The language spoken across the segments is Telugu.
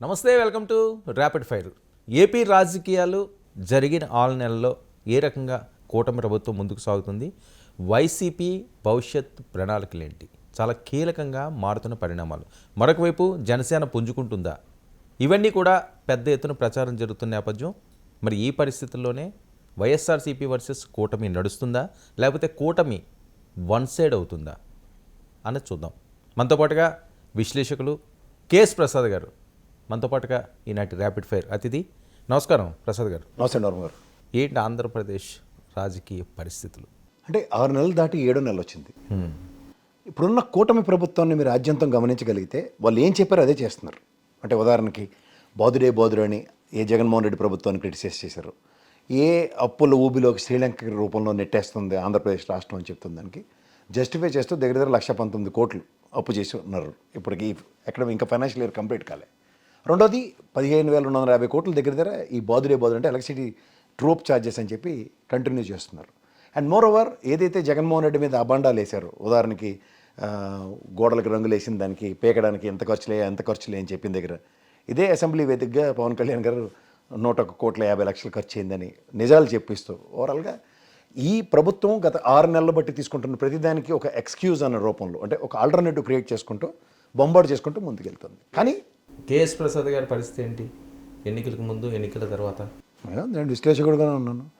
నమస్తే welcome to rapid fire AP రాజకీయాలు జరిగిన ఆరు నెలల్లో ఏ రకంగా కూటమి ప్రభుత్వం ముందుకు సాగుతుంది? వైసీపీ భవిష్యత్ ప్రణాళికలు ఏంటి చాలా కీలకంగా మారుతున్న పరిణామాలు. మరొక వైపు జనసేన పుంజుకుంటుందా? ఇవన్నీ కూడా పెద్ద ఎత్తున ప్రచారం జరుగుతున్న నేపథ్యం. మరి ఈ పరిస్థితుల్లోనే వైఎస్ఆర్సీపీ వర్సెస్ కూటమి నడుస్తుందా? లేకపోతే కూటమి వన్ సైడ్ అవుతుందా? అన్నది చూద్దాం. మనతో పాటుగా విశ్లేషకులు కేఎస్ ప్రసాద్ గారు మనతో పాటుగా ఈనాటి ర్యాపిడ్ ఫైర్ అతిథి. నమస్కారం ప్రసాద్ గారు. నమస్తే నవరం గారు. ఏంటి ఆంధ్రప్రదేశ్ రాజకీయ పరిస్థితులు? అంటే ఆరు నెలలు దాటి ఏడో నెలలు వచ్చింది. ఇప్పుడున్న కూటమి ప్రభుత్వాన్ని మీరు ఆద్యంతం గమనించగలిగితే వాళ్ళు ఏం చెప్పారో అదే చేస్తున్నారు. అంటే ఉదాహరణకి బాదుడే బాదుడే అని ఏ జగన్మోహన్ రెడ్డి ప్రభుత్వాన్ని క్రిటిసైజ్ చేశారు. ఏ అప్పుల ఊబిలోకి శ్రీలంక రూపంలో నెట్టేస్తుంది ఆంధ్రప్రదేశ్ రాష్ట్రం అని చెప్తుంది దానికి. జస్టిఫై చేస్తూ దగ్గర దగ్గర లక్ష పంతొమ్మిది కోట్లు అప్పు చేసి ఉన్నారు. ఇప్పటికి ఎక్కడ ఇంకా ఫైనాన్షియల్ ఇయర్ కంప్లీట్ కాలే. రెండోది పదిహేను వేల రెండు వందల యాభై కోట్ల దగ్గర దగ్గర ఈ బాదుడే బాదుడు అంటే ఎలక్ట్రిసిటీ ట్రోప్ ఛార్జెస్ అని చెప్పి కంటిన్యూ చేస్తున్నారు. అండ్ మోర్ ఓవర్ ఏదైతే జగన్మోహన్ రెడ్డి మీద అబాండాలు వేశారు ఉదాహరణకి గోడలకు రంగులు వేసిన దానికి పేకడానికి ఎంత ఖర్చులే ఎంత ఖర్చులే అని చెప్పిన దగ్గర ఇదే అసెంబ్లీ వేదికగా పవన్ కళ్యాణ్ గారు నూట ఒక కోట్ల యాభై లక్షలు ఖర్చు అయిందని నిజాలు చెప్పిస్తూ ఓవరాల్గా ఈ ప్రభుత్వం గత ఆరు నెలలు బట్టి తీసుకుంటున్న ప్రతిదానికి ఒక ఎక్స్క్యూజ్ అన్న రూపంలో అంటే ఒక ఆల్టర్నేటివ్ క్రియేట్ చేసుకుంటూ బొంబాటు చేసుకుంటూ ముందుకెళ్తుంది. కానీ కేఎస్ ప్రసాద్ గారి పరిస్థితి ఏంటి? ఎన్నికలకు ముందు ఎన్నికల తర్వాత? నేను నేను విశ్లేషకుడుగానే ఉన్నాను.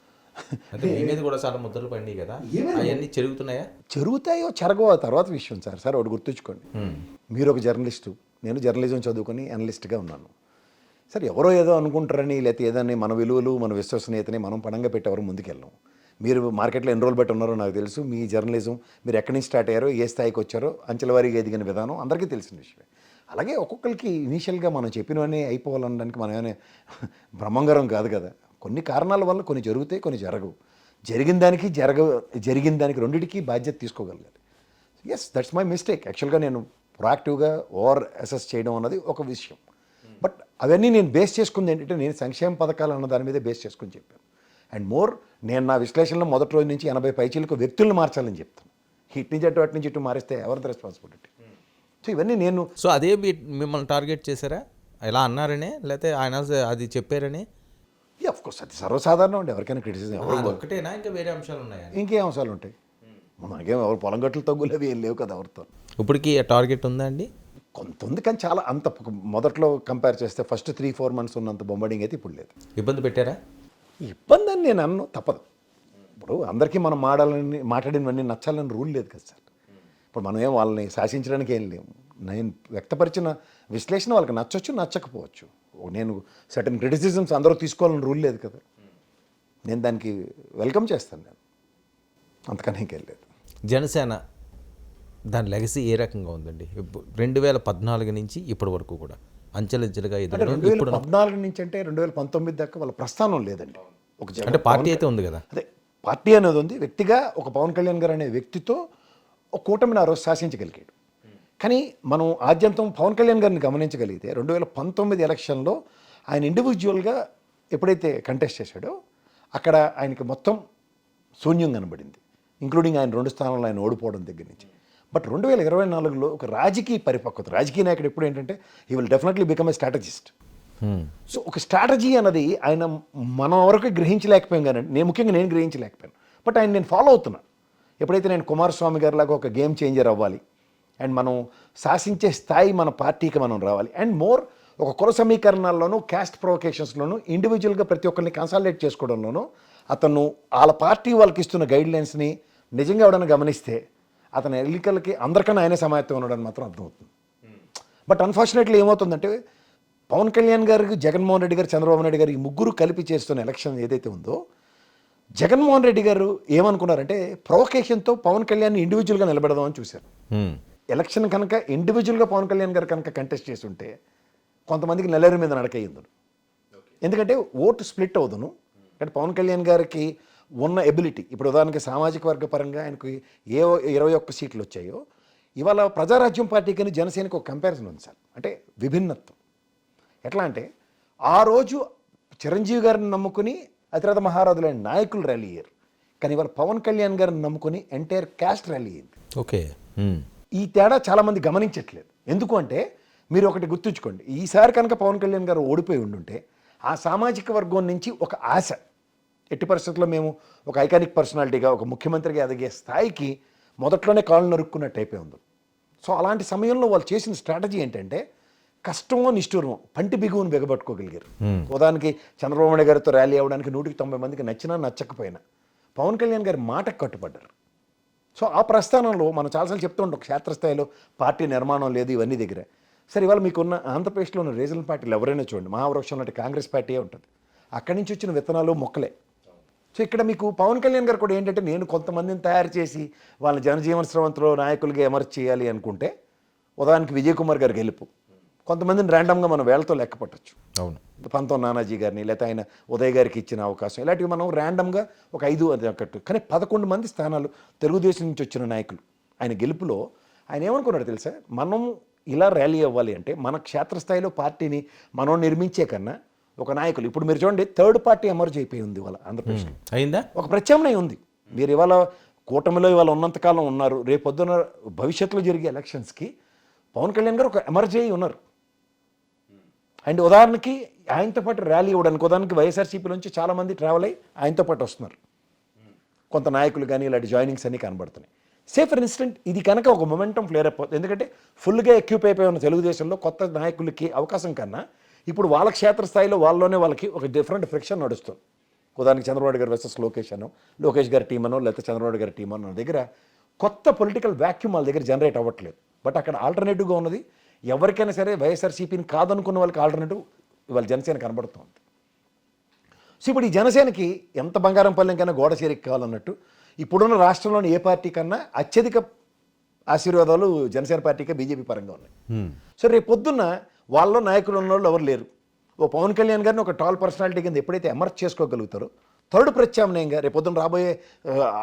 అంటే మీ మీద కూడా చాలా ముద్రలు పడినాయి కదా? అవన్నీ చెరుగుతున్నాయా? జరుగుతాయో చెరగో తర్వాత విషయం సార్. సార్ ఒకటి గుర్తుంచుకోండి. మీరు ఒక జర్నలిస్టు. నేను జర్నలిజం చదువుకొని అనలిస్ట్గా ఉన్నాను. సార్ ఎవరో ఏదో అనుకుంటారని లేకపోతే ఏదని మన విలువలు మన విశ్వసనీయతని మనం పణంగా పెట్టి ఎవరు ముందుకెళ్ళాం. మీరు మార్కెట్లో ఎన్రోల్ బట్టి ఉన్నారో నాకు తెలుసు. మీ జర్నలిజం మీరు ఎక్కడి నుంచి స్టార్ట్ అయ్యారో ఏ స్థాయికి వచ్చారో అంచెలవారీగా ఎదిగిన విధానం అందరికీ తెలిసిన విషయమే. అలాగే ఒక్కొక్కరికి ఇనీషియల్గా మనం చెప్పినవన్నీ అయిపోవాలనడానికి మనం ఏమైనా బ్రహ్మంగరం కాదు కదా. కొన్ని కారణాల వల్ల కొన్ని జరుగుతాయి కొన్ని జరగవు. జరిగిన దానికి జరగ జరిగిన దానికి రెండింటికి బాధ్యత తీసుకోగలగాలి. ఎస్ దట్స్ మై మిస్టేక్ యాక్చువల్గా నేను ప్రొయాక్టివ్గా ఓవర్ అసెస్ చేయడం అన్నది ఒక విషయం. బట్ అవన్నీ నేను బేస్ చేసుకుంది ఏంటంటే నేను సంక్షేమ పథకాలు అన్న దాని మీదే బేస్ చేసుకుని చెప్పాను. అండ్ మోర్ నేను నా విశ్లేషణలో మొదటి రోజు నుంచి ఎనభై పైచీలకు వ్యక్తులను మార్చాలని చెప్తాను. ఇటు నుంచి అటు అటు నుంచి ఇటు మారిస్తే ఎవరిది రెస్పాన్సిబిలిటీ సో ఇవన్నీ నేను సో అదే మిమ్మల్ని టార్గెట్ చేశారా? ఎలా అన్నారనే? లేకపోతే ఆయన అది చెప్పారని? ఆఫ్ కోర్స్ అది సర్వసాధారణం అండి ఎవరికైనా క్రిటిసిజం ఎవరు అది ఒక్కటేనా? ఇంకా వేరే అంశాలు ఉన్నాయా? ఇంకేం అంశాలు ఉంటాయి? మనకేం ఎవరు పొలం గట్లు తగ్గులు అవి ఏం లేవు కదా ఎవరితో. ఇప్పటికి టార్గెట్ ఉందా అండి? కొంత ఉంది కానీ చాలా అంత మొదట్లో కంపేర్ చేస్తే ఫస్ట్ త్రీ ఫోర్ మంత్స్ ఉన్నంత బొంబడింగ్ అయితే ఇప్పుడు లేదు. ఇబ్బంది పెట్టారా? ఇబ్బంది అని నేను అన్ను తప్పదు. ఇప్పుడు అందరికీ మనం మాడాలని మాట్లాడినవన్నీ నచ్చాలని రూల్ లేదు కదా సార్. ఇప్పుడు మనం ఏం వాళ్ళని శాసించడానికి ఏం లేము నేను వ్యక్తపరిచిన విశ్లేషణ వాళ్ళకి నచ్చొచ్చు నచ్చకపోవచ్చు. నేను సర్టన్ క్రిటిసిజమ్స్ అందరూ తీసుకోవాలని రూల్ లేదు కదా. నేను దానికి వెల్కమ్ చేస్తాను నేను. అంతకన్నా ఇంకేం లేదు. జనసేన దాని లెగసీ ఏ రకంగా ఉందండి? రెండు వేల పద్నాలుగు నుంచి ఇప్పటి వరకు కూడా అంచెలంచెలుగా రెండు వేల పద్నాలుగు నుంచి అంటే రెండు వేల పంతొమ్మిది దాకా వాళ్ళ ప్రస్థానం లేదండి. ఒక అంటే పార్టీ అయితే ఉంది కదా. అదే పార్టీ అనేది ఉంది. వ్యక్తిగా ఒక పవన్ కళ్యాణ్ గారు అనే వ్యక్తితో ఒక కూటమిని ఆ రోజు శాసించగలిగాడు. కానీ మనం ఆద్యంతం పవన్ కళ్యాణ్ గారిని గమనించగలిగితే రెండు వేల పంతొమ్మిది ఎలక్షన్లో ఆయన ఇండివిజువల్గా ఎప్పుడైతే కంటెస్ట్ చేశాడో అక్కడ ఆయనకి మొత్తం శూన్యం కనబడింది. ఇంక్లూడింగ్ ఆయన రెండు స్థానాల్లో ఆయన ఓడిపోవడం దగ్గర నుంచి. బట్ రెండు వేల ఇరవై నాలుగులో ఒక రాజకీయ పరిపక్వత రాజకీయ నాయకుడు ఎప్పుడు ఏంటంటే ఈ will definitely become a strategist. So ఒక స్ట్రాటజీ అన్నది ఆయన మనం వరకు గ్రహించలేకపోయాం కానీ నేను ముఖ్యంగా నేను గ్రహించలేకపోయాను. బట్ ఆయన నేను ఫాలో అవుతున్నాను. ఎప్పుడైతే నేను కుమారస్వామి గారిలాగా ఒక గేమ్ చేంజర్ అవ్వాలి అండ్ మనం శాసించే స్థాయి మన పార్టీకి మనం రావాలి అండ్ మోర్ ఒక కుల సమీకరణాల్లోనూ క్యాస్ట్ ప్రొవకేషన్స్లోనూ ఇండివిజువల్గా ప్రతి ఒక్కరిని కన్సాలిడేట్ చేసుకోవడంలోనూ అతను వాళ్ళ పార్టీ వాళ్ళకి ఇస్తున్న గైడ్లైన్స్ని నిజంగా ఎవడన్నా గమనిస్తే అతని ఎన్నికలకి అందరికన్నా ఆయనే సమాయత్తం ఉండడం మాత్రం అర్థమవుతుంది బట్ అన్ఫార్చునేట్లీ ఏమవుతుందంటే పవన్ కళ్యాణ్ గారికి జగన్మోహన్ రెడ్డి గారు చంద్రబాబు నాయుడు గారు ఈ ముగ్గురు కలిపి చేస్తున్న ఎలక్షన్ ఏదైతే ఉందో జగన్మోహన్ రెడ్డి గారు ఏమనుకున్నారంటే ప్రొవకేషన్తో పవన్ కళ్యాణ్ ఇండివిజువల్గా నిలబెడదామని చూశారు. హ్మ్. ఎలక్షన్ కనుక ఇండివిజువల్గా పవన్ కళ్యాణ్ గారు కనుక కంటెస్ట్ చేసి ఉంటే కొంతమందికి నెల్లూరు మీద నడకయ్యిందును ఎందుకంటే ఓటు స్ప్లిట్ అవుదును. అంటే పవన్ కళ్యాణ్ గారికి ఉన్న ఎబిలిటీ ఇప్పుడు ఉదాహరణకి సామాజిక వర్గ పరంగా ఆయనకు ఏ ఇరవై ఒక్క సీట్లు వచ్చాయో ఇవాళ ప్రజారాజ్యం పార్టీకి జనసేనకి ఒక కంపారిజన్ ఉంది సార్. అంటే విభిన్నత్వం. ఎట్లా అంటే ఆ రోజు చిరంజీవి గారిని నమ్ముకుని అతిరథ మహారాజులైన నాయకులు ర్యాలీ అయ్యారు. కానీ ఇవాళ పవన్ కళ్యాణ్ గారిని నమ్ముకుని ఎంటైర్ క్యాస్ట్ ర్యాలీ అయింది. ఓకే. ఈ తేడా చాలామంది గమనించట్లేదు. ఎందుకు అంటే మీరు ఒకటి గుర్తుంచుకోండి. ఈసారి కనుక పవన్ కళ్యాణ్ గారు ఓడిపోయి ఉండుంటే ఆ సామాజిక వర్గం నుంచి ఒక ఆశ ఎట్టి పరిస్థితుల్లో మేము ఒక ఐకానిక్ పర్సనాలిటీగా ఒక ముఖ్యమంత్రిగా ఎదిగే స్థాయికి మొదట్లోనే కాళ్ళు నరుక్కున్నట్టు అయిపోయి ఉంది. సో అలాంటి సమయంలో వాళ్ళు చేసిన స్ట్రాటజీ ఏంటంటే కష్టమో నిష్ఠూరమో పంటి బిగువును బిగబట్టుకోగలిగారు. ఉదాహరణకి చంద్రబాబు నాయుడు గారితో ర్యాలీ అవ్వడానికి నూటికి తొంభై మందికి నచ్చినా నచ్చకపోయినా పవన్ కళ్యాణ్ గారి మాటకు కట్టుబడ్డారు. సో ఆ ప్రస్థానంలో మనం చాలాసార్లు చెప్తూ ఉంటాం క్షేత్రస్థాయిలో పార్టీ నిర్మాణం లేదు ఇవన్నీ దగ్గర. సరే ఇవాళ మీకున్న ఆంధ్రప్రదేశ్లో ఉన్న రీజనల్ పార్టీలు ఎవరైనా చూడండి మహావృక్షం లాంటి కాంగ్రెస్ పార్టీయే ఉంటుంది. అక్కడి నుంచి వచ్చిన విత్తనాలు మొక్కలే. సో ఇక్కడ మీకు పవన్ కళ్యాణ్ గారు కూడా ఏంటంటే నేను కొంతమందిని తయారు చేసి వాళ్ళ జనజీవన స్రవంతిలో నాయకులుగా ఎమర్జ్ చేయాలి అనుకుంటే ఉదాహరణకి విజయ్ కుమార్ గారు గెలుపు కొంతమందిని ర్యాండమ్గా మనం వేళతో లెక్క పట్టచ్చు. అవును. పంతం నానాజీ గారిని లేకపోతే ఆయన ఉదయ్ గారికి ఇచ్చిన అవకాశం ఇలాంటివి మనం ర్యాండమ్గా ఒక ఐదు అది ఒకటి కానీ పదకొండు మంది స్థానాలు తెలుగుదేశం నుంచి వచ్చిన నాయకులు. ఆయన గెలుపులో ఆయన ఏమనుకున్నాడు తెలుసా? మనం ఇలా ర్యాలీ అవ్వాలి అంటే మన క్షేత్రస్థాయిలో పార్టీని మనం నిర్మించే కన్నా ఒక నాయకులు ఇప్పుడు మీరు చూడండి థర్డ్ పార్టీ ఎమర్జ్ అయిపోయి ఉంది ఇవాళ ఆంధ్రప్రదేశ్లో. అయిందా? ఒక ప్రత్యామ్నాయం ఉంది. మీరు ఇవాళ కూటమిలో ఇవాళ ఉన్నంతకాలం ఉన్నారు. రేపొద్దున భవిష్యత్తులో జరిగే ఎలక్షన్స్కి పవన్ కళ్యాణ్ గారు ఒక ఎమర్జీ అయి ఉన్నారు. అండ్ ఉదాహరణకి ఆయనతో పాటు ర్యాలీ ఇవ్వడానికి ఉదాహరణకి వైఎస్ఆర్సీపీ నుంచి చాలామంది ట్రావెల్ అయ్యి ఆయనతో పాటు వస్తున్నారు. కొంత నాయకులు కానీ ఇలాంటి జాయినింగ్స్ అన్ని కనబడుతున్నాయి. సే ఫర్ ఇన్స్టెంట్ ఇది కనుక ఒక మొమెంటం ఫ్లేర్ అయిపోతుంది ఎందుకంటే ఫుల్గా ఎక్యూప్ అయిపోయి ఉన్న తెలుగుదేశంలో కొత్త నాయకులకి అవకాశం కన్నా ఇప్పుడు వాళ్ళ క్షేత్రస్థాయిలో వాళ్ళలోనే వాళ్ళకి ఒక డిఫరెంట్ ఫ్రిక్షన్ నడుస్తుంది. ఉదాహరణకి చంద్రబాబు గారు వర్సెస్ లోకేష్ అనో లోకేష్ గారి టీం అనో లేకపోతే చంద్రబాబు గారి టీం అనో దగ్గర కొత్త పొలిటికల్ వ్యాక్యూమ్ వాళ్ళ దగ్గర జనరేట్ అవ్వట్లేదు. బట్ అక్కడ ఆల్టర్నేటివ్గా ఉన్నది ఎవరికైనా సరే వైఎస్ఆర్సీపీని కాదనుకున్న వాళ్ళకి ఆల్టర్నేటివ్ ఇవాళ జనసేన కనబడుతుంది. సో ఇప్పుడు ఈ జనసేనకి ఎంత బంగారం పల్లెంకైనా గోడ చేరిక కావాలన్నట్టు ఇప్పుడున్న రాష్ట్రంలోని ఏ పార్టీ కన్నా అత్యధిక ఆశీర్వాదాలు జనసేన పార్టీకే బీజేపీ పరంగా ఉన్నాయి. సో రేపు పొద్దున్న వాళ్ళలో నాయకులు ఉన్న వాళ్ళు ఎవరు లేరు. ఓ పవన్ కళ్యాణ్ గారిని ఒక టాల్ పర్సనాలిటీ కింద ఎప్పుడైతే ఎమర్జ్ చేసుకోగలుగుతారో థర్డ్ ప్రత్యామ్నాయంగా రేపు పొద్దున్న రాబోయే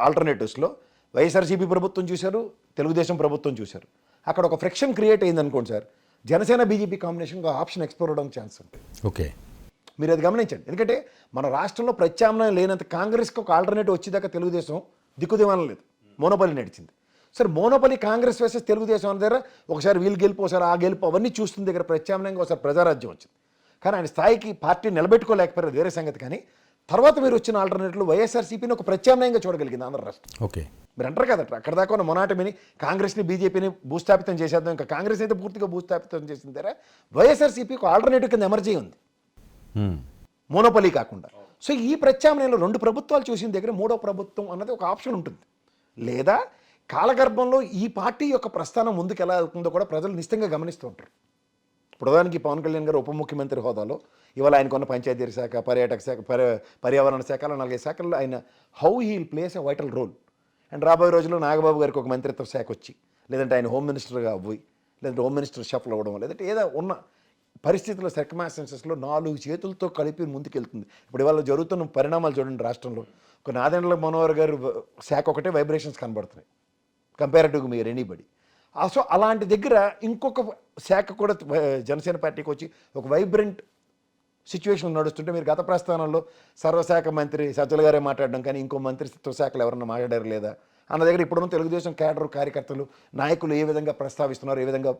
ఆల్టర్నేటివ్స్లో వైఎస్ఆర్సీపీ ప్రభుత్వం చూశారు తెలుగుదేశం ప్రభుత్వం చూశారు. అక్కడ ఒక ఫ్రిక్షన్ క్రియేట్ అయింది అనుకోండి సార్. జనసేన బీజేపీ కాంబినేషన్ ఒక ఆప్షన్ ఎక్స్ప్లోర్ అవడానికి ఛాన్స్ ఉంది. ఓకే. మీరు అది గమనించండి. ఎందుకంటే మన రాష్ట్రంలో ప్రత్యామ్నాయం లేనంత కాంగ్రెస్కి ఒక ఆల్టర్నేటివ్ వచ్చేదాకా తెలుగుదేశం దిక్కుదేవానం లేదు. మోనోపల్లి నడిచింది. సరే మోనోపల్లి కాంగ్రెస్ వర్సెస్ తెలుగుదేశం అనే దగ్గర ఒకసారి వీళ్ళు గెలుపు ఒకసారి ఆ గెలుపు అవన్నీ చూస్తున్న దగ్గర ప్రత్యామ్నాయంగా ఒకసారి ప్రజారాజ్యం వచ్చింది. కానీ ఆయన స్థాయికి పార్టీ నిలబెట్టుకోలేకపోయారు వేరే సంగతి కానీ తర్వాత మీరు వచ్చిన ఆల్టర్నేటివ్లు వైఎస్ఆర్సీపీని ఒక ప్రత్యామ్నాయంగా చూడగలిగింది ఆంధ్ర రాష్ట్రం. ఓకే. మీరు అంటారు కదా అక్కడ దాకా ఉన్న మొనాటమిని కాంగ్రెస్ని బీజేపీని భూస్థాపితం చేసేద్దాం ఇంకా కాంగ్రెస్ అయితే పూర్తిగా భూస్థాపితం చేసిన దగ్గర వైఎస్ఆర్సీపీ ఒక ఆల్టర్నేటివ్ కింద ఎమర్జీ ఉంది. మోనోపలి కాకుండా. సో ఈ ప్రత్యామ్నాయంలో రెండు ప్రభుత్వాలు చూసిన దగ్గర మూడో ప్రభుత్వం అన్నది ఒక ఆప్షన్ ఉంటుంది. లేదా కాలగర్భంలో ఈ పార్టీ యొక్క ప్రస్థానం ముందుకు ఎలా వెళ్తుందో కూడా ప్రజలు నిశ్చితంగా గమనిస్తూ ఉంటారు. ప్రధానికి పవన్ కళ్యాణ్ గారు ఉప ముఖ్యమంత్రి హోదాలో ఇవాళ ఆయనకున్న పంచాయతీ శాఖ పర్యాటక శాఖ పర్య పర్యావరణ శాఖలో నాలుగైదు శాఖల్లో ఆయన how he'll plays a vital role. And రాబోయే రోజుల్లో నాగబాబు గారికి ఒక మంత్రిత్వ శాఖ వచ్చి లేదంటే ఆయన హోమ్ మినిస్టర్గా అవ్వి లేదంటే హోమ్ మినిస్టర్ షఫల్ అవ్వడం లేదంటే ఏదో ఉన్న పరిస్థితుల్లో సర్కమాస్టెన్సెస్లో నాలుగు చేతులతో కలిపి ముందుకెళ్తుంది. ఇప్పుడు ఇవాళ జరుగుతున్న పరిణామాలు చూడండి రాష్ట్రంలో. ఒక నాదెండ్ల మనోహర్ గారు శాఖ ఒకటే వైబ్రేషన్స్ కనబడుతున్నాయి. కంపారిటివ్గా మీరు ఎనీబడి. సో అలాంటి దగ్గర ఇంకొక శాఖ కూడా జనసేన పార్టీకి వచ్చి ఒక వైబ్రెంట్ సిచ్యువేషన్ నడుస్తుంటే మీరు గత ప్రస్థానంలో సర్వశాఖ మంత్రి సజ్జల గారే మాట్లాడడం కానీ ఇంకో మంత్రిత్వ శాఖలు ఎవరన్నా మాట్లాడారు లేదా? అన్న దగ్గర ఇప్పుడున్న తెలుగుదేశం క్యాడర్ కార్యకర్తలు నాయకులు ఏ విధంగా ప్రస్తావిస్తున్నారు ఏ విధంగా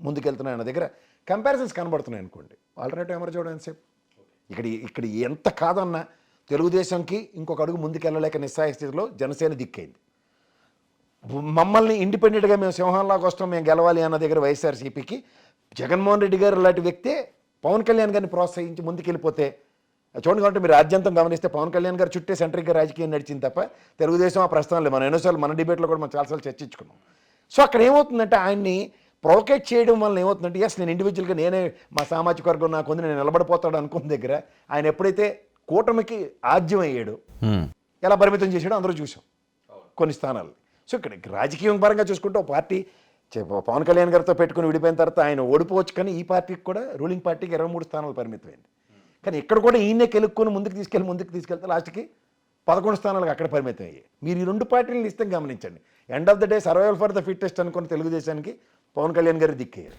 ముందుకెళ్తున్నారు అన్న దగ్గర కంపారిజన్స్ కనబడుతున్నాయి అనుకోండి. ఆల్టర్నేటివ్ ఎమర్జ్ అవ్వడం ఎంతసేపు. ఇక్కడ ఇక్కడ ఎంత కాదన్నా తెలుగుదేశంకి ఇంకొక అడుగు ముందుకెళ్ళలేక నిస్సాయ స్థితిలో జనసేన దిక్కైంది. మమ్మల్ని ఇండిపెండెంట్గా మేము సింహంలాగా వస్తాం మేము గెలవాలి అన్న దగ్గర వైఎస్ఆర్సీపీకి జగన్మోహన్ రెడ్డి గారు లాంటి వ్యక్తే పవన్ కళ్యాణ్ గారిని ప్రోత్సహించి ముందుకెళ్ళిపోతే చూడండి కాబట్టి మీరు రాజ్యాంతం గమనిస్తే పవన్ కళ్యాణ్ గారు చుట్టే సెంట్రిక్గా రాజకీయం నడిచింది తప్ప తెలుగుదేశం ఆ ప్రస్థానం లేదు. మనం ఎన్నోసార్లు మన డిబేట్లో కూడా మనం చాలాసార్లు చర్చించుకున్నాం. సో అక్కడ ఏమవుతుందంటే ఆయన్ని ప్రొవోకేట్ చేయడం వల్ల ఏమవుతుందంటే ఎస్ నేను ఇండివిజువల్గా నేనే మా సామాజిక వర్గం నాకు ఉంది నేను నిలబడిపోతాడు అనుకున్న దగ్గర ఆయన ఎప్పుడైతే కూటమికి ఆజ్యం అయ్యాడు. ఎలా పరిమితం చేశాడో అందరూ చూసాం కొన్ని స్థానాలు సో ఇక్కడ రాజకీయం పరంగా చూసుకుంటే ఒక పార్టీ పవన్ కళ్యాణ్ గారితో పెట్టుకుని విడిపోయిన తర్వాత ఆయన ఓడిపోవచ్చు కానీ ఈ పార్టీకి కూడా రూలింగ్ పార్టీకి ఇరవై మూడు స్థానాలు పరిమితమైంది. కానీ ఇక్కడ కూడా ఈయనే కెలుక్కొని ముందుకు తీసుకెళ్ళి ముందుకు తీసుకెళ్తే లాస్ట్కి పదకొండు స్థానాలకు అక్కడ పరిమితం అయ్యాయి మీరు ఈ రెండు పార్టీలను ఇస్తే గమనించండి. End of the day survival for the fittest అనుకున్న తెలుగుదేశానికి పవన్ కళ్యాణ్ గారి దిక్కయ్యారు.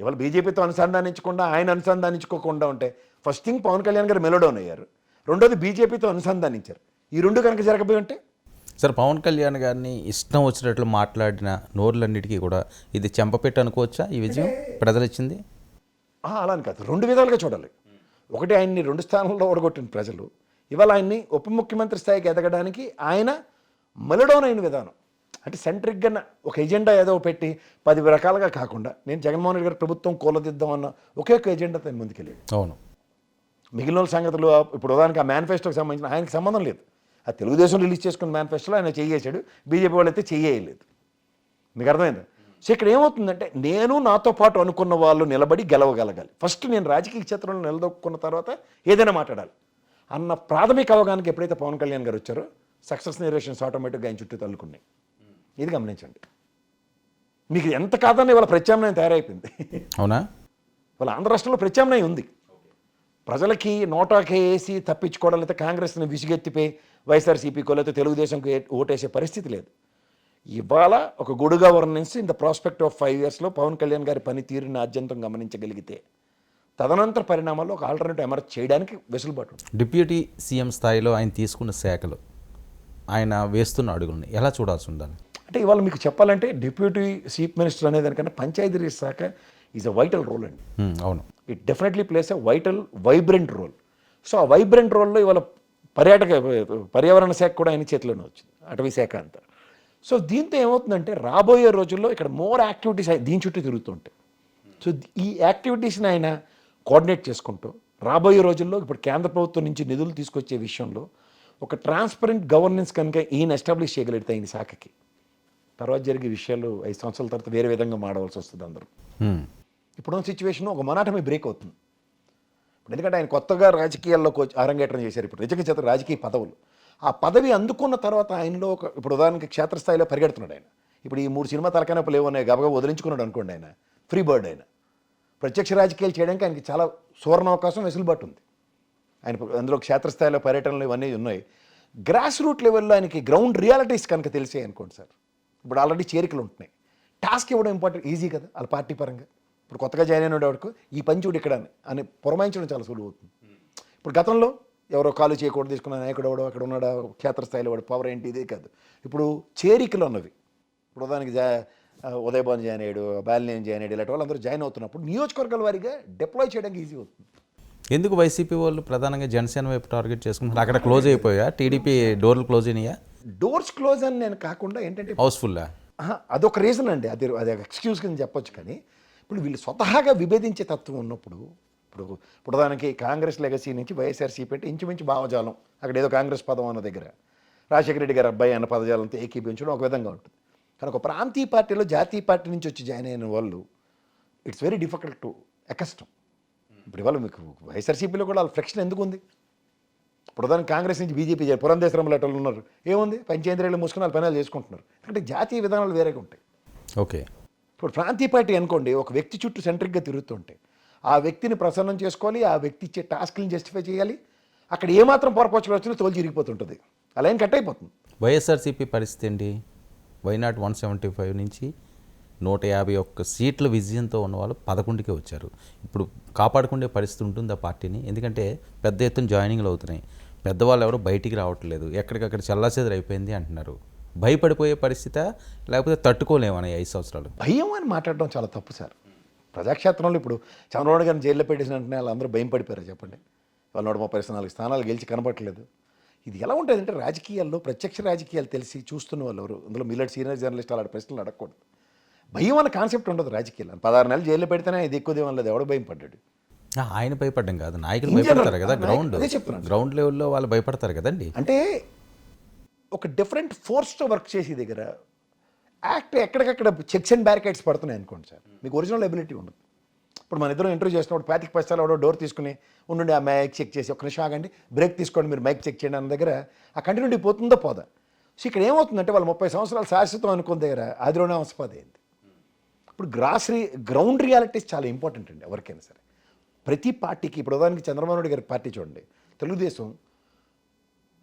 ఇవాళ బీజేపీతో అనుసంధానించకుండా ఆయన అనుసంధానించుకోకుండా ఉంటే ఫస్ట్ థింగ్ పవన్ కళ్యాణ్ గారు మెలోడౌన్ అయ్యారు. రెండోది బీజేపీతో అనుసంధానించారు. ఈ రెండు కనుక జరగబోయి ఉంటే సార్ పవన్ కళ్యాణ్ గారిని ఇష్టం వచ్చినట్లు మాట్లాడిన నోర్లన్నిటికీ కూడా ఇది చెంపపెట్టు అనుకోవచ్చా ఈ విజయం? ప్రజలు ఇచ్చింది అలా అని కాదు. రెండు విధాలుగా చూడాలి. ఒకటి ఆయన్ని రెండు స్థానాల్లో ఓడగొట్టిన ప్రజలు. ఇవాళ ఆయన్ని ఉప ముఖ్యమంత్రి స్థాయికి ఎదగడానికి ఆయన మలడౌన్ అయిన విధానం. అంటే సెంట్రిక్గా ఒక ఎజెండా ఏదో పెట్టి పది రకాలుగా కాకుండా నేను జగన్మోహన్ రెడ్డి గారి ప్రభుత్వం కూలదిద్దామన్న ఒకే ఒక ఎజెండాతో ముందుకెళ్ళాడు అవును. మిగిలిన సంగతులు ఇప్పుడు ఉదాహరణకి ఆ మేనిఫెస్టోకి సంబంధించిన ఆయనకి సంబంధం లేదు. ఆ తెలుగుదేశం రిలీజ్ చేసుకున్న మేనిఫెస్టోలో ఆయన చెయ్యేశాడు బీజేపీ వాళ్ళు అయితే చెయ్యలేదు. మీకు అర్థమైంది? సో ఇక్కడ ఏమవుతుందంటే నేను నాతో పాటు అనుకున్న వాళ్ళు నిలబడి గెలవగలగాలి. ఫస్ట్ నేను రాజకీయ క్షేత్రంలో నిలదొక్కున్న తర్వాత ఏదైనా మాట్లాడాలి. అన్న ప్రాథమిక అవగాహనకి ఎప్పుడైతే పవన్ కళ్యాణ్ గారు వచ్చారో సక్సెస్ నేరేషన్స్ ఆటోమేటిక్గా ఆయన చుట్టూ తల్లుకున్నాయి. ఇది గమనించండి. మీకు ఎంత కాదని వాళ్ళ ప్రత్యామ్నాయం తయారైపోయింది. అవునా? వాళ్ళ ఆంధ్ర రాష్ట్రంలో ప్రత్యామ్నాయం ఉంది. ప్రజలకి నోటాకే వేసి తప్పించుకోవడం లేకపోతే కాంగ్రెస్ని విసిగెత్తిపోయి వైఎస్ఆర్సీపీకో లేకపోతే తెలుగుదేశంకి ఓటేసే పరిస్థితి లేదు. ఇవాళ ఒక గుడుగా వర్ణించి in the prospect of five ఇయర్స్లో పవన్ కళ్యాణ్ గారి పనితీరుని ఆద్యంతం గమనించగలిగితే తదనంతర పరిణామాల్లో ఒక ఆల్టర్నేటివ్ ఎమర్జ్ చేయడానికి వెసులుబాటు డిప్యూటీ సీఎం స్థాయిలో ఆయన తీసుకున్న శాఖలు ఆయన వేస్తున్న అడుగుల్ని ఎలా చూడాల్సి ఉండాలి? అంటే ఇవాళ మీకు చెప్పాలంటే డిప్యూటీ చీఫ్ మినిస్టర్ అనే దానికన్నా పంచాయతీరాజ్ శాఖ ఈజ్ అ వైటల్ రోల్ అండి. అవును. It definitely plays a vital vibrant role so ఆ వైబ్రెంట్ రోల్లో ఇవాళ పర్యాటక పర్యావరణ శాఖ కూడా ఆయన చేతిలోనే వచ్చింది అటవీ శాఖ అంతా. సో దీంతో ఏమవుతుందంటే రాబోయే రోజుల్లో ఇక్కడ మోర్ యాక్టివిటీస్ దీని చుట్టూ తిరుగుతుంటాయి. సో ఈ యాక్టివిటీస్ని ఆయన కోఆర్డినేట్ చేసుకుంటూ రాబోయే రోజుల్లో ఇప్పుడు కేంద్ర ప్రభుత్వం నుంచి నిధులు తీసుకొచ్చే విషయంలో ఒక ట్రాన్స్పరెంట్ గవర్నెన్స్ కనుక ఈయన ఎస్టాబ్లిష్ చేయగలిగితే ఈయన శాఖకి. తర్వాత జరిగే విషయాలు ఐదు సంవత్సరాల తర్వాత వేరే విధంగా మాడవలసి వస్తుంది అందరూ. ఇప్పుడున్న సిచ్యువేషన్ ఒక మొనాటమీ బ్రేక్ అవుతుంది. ఇప్పుడు ఎందుకంటే ఆయన కొత్తగా రాజకీయాల్లోకి వచ్చి అరంగేట్రం చేశారు ఇప్పుడు. నిజంగా చేత రాజకీయ పదవులు. ఆ పదవి అందుకున్న తర్వాత ఆయనలో ఒక ఇప్పుడు ఉదాహరణకి క్షేత్రస్థాయిలో పరిగెడుతున్నాడు ఆయన. ఇప్పుడు ఈ మూడు సినిమా తలకానప్పులు ఏమో గబగబా వదిలించుకున్నాడు అనుకోండి ఆయన. ఫ్రీ బర్డ్ ఆయన. ప్రత్యక్ష రాజకీయాలు చేయడానికి ఆయనకి చాలా సువర్ణ అవకాశం వెసులుబాటు ఉంది. ఆయన అందులో క్షేత్రస్థాయిలో పర్యటనలు ఇవన్నీ ఉన్నాయి. గ్రాస్ రూట్ లెవెల్లో ఆయనకి గ్రౌండ్ రియాలిటీస్ కనుక తెలిసే అనుకోండి సార్. ఇప్పుడు ఆల్రెడీ చేరికలు ఉంటున్నాయి. టాస్క్ ఇవ్వడం ఇంపార్టెంట్ ఈజీ కదా వాళ్ళ పార్టీ పరంగా. ఇప్పుడు కొత్తగా జాయిన్ అయిన వాడికి ఈ పని చూడు ఇక్కడ అని పురమాయించడం చాలా సులువు అవుతుంది. ఇప్పుడు గతంలో ఎవరో కాలు చేయకూడదు తీసుకున్న నాయకుడు ఎవడో అక్కడ ఉన్నాడా క్షేత్రస్థాయిలో వాడు పవర్ ఏంటి ఇదే కాదు. ఇప్పుడు చేరికలు ఉన్నవి ఇప్పుడు జా ఉదయభవన్ జాయిన్ అయ్యాడు బాలినేని జాయిన్ అయ్యాడు ఇలాంటి వాళ్ళందరూ జాయిన్ అవుతున్నప్పుడు నియోజకవర్గాల వారీగా డిప్లాయ్ చేయడానికి ఈజీ అవుతుంది. ఎందుకు వైసీపీ వాళ్ళు ప్రధానంగా జనసేన వైపు టార్గెట్ చేసుకుంటారు అక్కడ క్లోజ్ అయిపోయా? టీడీపీ డోర్లు క్లోజ్ అయినాయా? డోర్స్ క్లోజ్ అని నేను కాకుండా ఏంటంటే హౌస్ఫుల్లా అదొక రీజన్ అండి. అది అది ఎక్స్క్యూజ్ కింద చెప్పొచ్చు కానీ ఇప్పుడు వీళ్ళు స్వతహాగా విభేదించే తత్వం ఉన్నప్పుడు ఇప్పుడు ఇప్పుడు దానికి కాంగ్రెస్ లెగసీ నుంచి వైఎస్ఆర్సీపీ అంటే ఇంచుమించు భావజాలం. అక్కడ ఏదో కాంగ్రెస్ పదం అన్న దగ్గర. రాజశేఖర రెడ్డి గారు అబ్బాయి అన్న పదజాలంతో ఏకీపించడం ఒక విధంగా ఉంటుంది. కానీ ఒక ప్రాంతీయ పార్టీలో జాతీయ పార్టీ నుంచి వచ్చి జాయిన్ అయిన వాళ్ళు it's very difficult to accustom ఇప్పుడు ఇవాళ మీకు వైఎస్ఆర్సీపీలో కూడా వాళ్ళ ఫ్లెక్షన్ ఎందుకు ఉంది? ఇప్పుడు కాంగ్రెస్ నుంచి బీజేపీ చేయాలి పురంధేశ్వరం లెటర్లు ఉన్నారు. ఏముంది? పంచేంద్రియాలు మూసుకుని వాళ్ళు పనులు చేసుకుంటున్నారు. ఎందుకంటే జాతీయ విధానాలు వేరేగా ఉంటాయి. ఓకే. ఇప్పుడు ప్రాంతీయ పార్టీ అనుకోండి ఒక వ్యక్తి చుట్టూ సెంట్రిక్గా తిరుగుతుంటే ఆ వ్యక్తిని ప్రసన్నం చేసుకోవాలి ఆ వ్యక్తి ఇచ్చే టాస్క్ని జస్టిఫై చేయాలి. అక్కడ ఏమాత్రం పొరపచ్చులు వచ్చినా తోలు చిరిగిపోతుంటుంది. అలా ఏం కట్ అయిపోతుంది. వైఎస్ఆర్సీపీ పరిస్థితి అండి వైనాట్ వన్ సెవెంటీ ఫైవ్ నుంచి నూట యాభై ఒక్క సీట్ల విజయంతో ఉన్న వాళ్ళు పదకొండుకే వచ్చారు. ఇప్పుడు కాపాడుకునే పరిస్థితి ఉంటుంది ఆ పార్టీని. ఎందుకంటే పెద్ద ఎత్తున జాయినింగ్లు అవుతున్నాయి. పెద్దవాళ్ళు ఎవరు బయటికి రావట్లేదు. ఎక్కడికక్కడ చల్లాసేదరు అయిపోయింది అంటున్నారు. భయపడిపోయే పరిస్థితి లేకపోతే తట్టుకోలేమని ఐదు సంవత్సరాలు. భయం అని మాట్లాడడం చాలా తప్పు సార్. ప్రజాక్షేత్రంలో ఇప్పుడు చంద్రబాబు గారిని జైల్లో పెట్టేసిన వెంటనే వాళ్ళందరూ భయం పడిపోయారు చెప్పండి. వాళ్ళ నూట ముప్పై నాలుగు స్థానాలు గెలిచి కనబడట్లేదు. ఇది ఎలా ఉంటుందంటే రాజకీయాల్లో ప్రత్యక్ష రాజకీయాలు తెలిసి చూస్తున్న వాళ్ళు ఎవరు? అందులో మిల్లెట్ సీనియర్ జర్నలిస్ట్ అలాంటి ప్రశ్నలు అడగకూడదు. భయం అన్న కాన్సెప్ట్ ఉండదు రాజకీయాలు. పదహారు నెలలు జైల్లో పెడితేనే ఇది ఎక్కువ దేవం లేదు. ఎవడో భయం పడ్డాడు. ఆ, ఆయన భయపడ్డం కాదు. నాయకులు భయపడతారు కదా గ్రౌండ్. గ్రౌండ్ లెవెల్లో వాళ్ళు భయపడతారు కదండి. అంటే ఒక డిఫరెంట్ ఫోర్స్తో వర్క్ చేసే దగ్గర యాక్ట్ ఎక్కడికక్కడ చెక్స్ అండ్ బ్యారికేడ్స్ పడుతున్నాయి అనుకోండి సార్. మీకు ఒరిజినల్ ఎబిలిటీ ఉండదు. ఇప్పుడు మన ఇద్దరం ఇంటర్వ్యూ చేసినప్పుడు పాతిక పైసలు ఎవడో డోర్ తీసుకుని ఉండండి ఆ మైక్ చెక్ చేసి ఒక నిమిషం ఆగండి బ్రేక్ తీసుకోండి మీరు మైక్ చెక్ చేయండి అన్న దగ్గర ఆ కంటిన్యూటీ పోతుందో పోదా? సో ఇక్కడ ఏమవుతుందంటే వాళ్ళు ముప్పై సంవత్సరాలు శాశ్వతం అనుకున్న దగ్గర ఆదిలోనే అవసపాది అయింది. ఇప్పుడు గ్రాస్ రీ గ్రౌండ్ రియాలిటీస్ చాలా ఇంపార్టెంట్ అండి ఎవరికైనా సరే. ప్రతి పార్టీకి ఇప్పుడు ఉదాహరణకి చంద్రబాబు నాయుడు గారి పార్టీ చూడండి. తెలుగుదేశం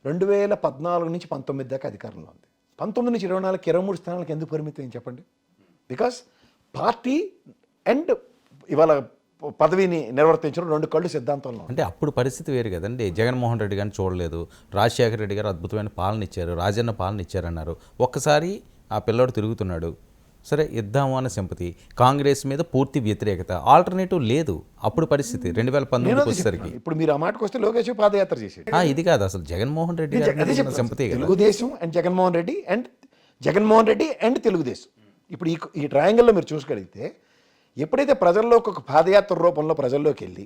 రెండు వేల పద్నాలుగు నుంచి పంతొమ్మిది దాకా అధికారంలో ఉంది. పంతొమ్మిది నుంచి ఇరవై నాలుగు ఇరవై మూడు స్థానాలకు ఎందుకు పరిమితం చెప్పండి? బికాస్ పార్టీ అండ్ ఇవాళ పదవిని నిర్వర్తించడం రెండు కళ్ళు సిద్ధాంతంలో అంటే అప్పుడు పరిస్థితి వేరు కదండి. జగన్మోహన్ రెడ్డి గారిని చూడలేదు. రాజశేఖర రెడ్డి గారు అద్భుతమైన పాలన ఇచ్చారు. రాజన్న పాలన ఇచ్చారన్నారు. ఒక్కసారి ఆ పిల్లోడు తిరుగుతున్నాడు. సరే ఇద్దాము అన్న సింపతి కాంగ్రెస్ మీద పూర్తి వ్యతిరేకత. ఆల్టర్నేటివ్ లేదు. అప్పుడు పరిస్థితి రెండు వేల అదే వచ్చేసరికి. ఇప్పుడు మీరు ఆ మాటకు వస్తే లోకేష్ పాదయాత్ర చేసాడు ఆ, ఇది కాదు. అసలు Jaganmohan Reddy. Sympathy Telugu Desam and Jaganmohan Reddy and Jaganmohan Reddy and Telugu Desam. ఇప్పుడు ఈ ఈ ట్రయాంగిల్లో మీరు చూసుకోగలిగితే ఎప్పుడైతే ప్రజల్లోకి ఒక పాదయాత్ర రూపంలో ప్రజల్లోకి వెళ్ళి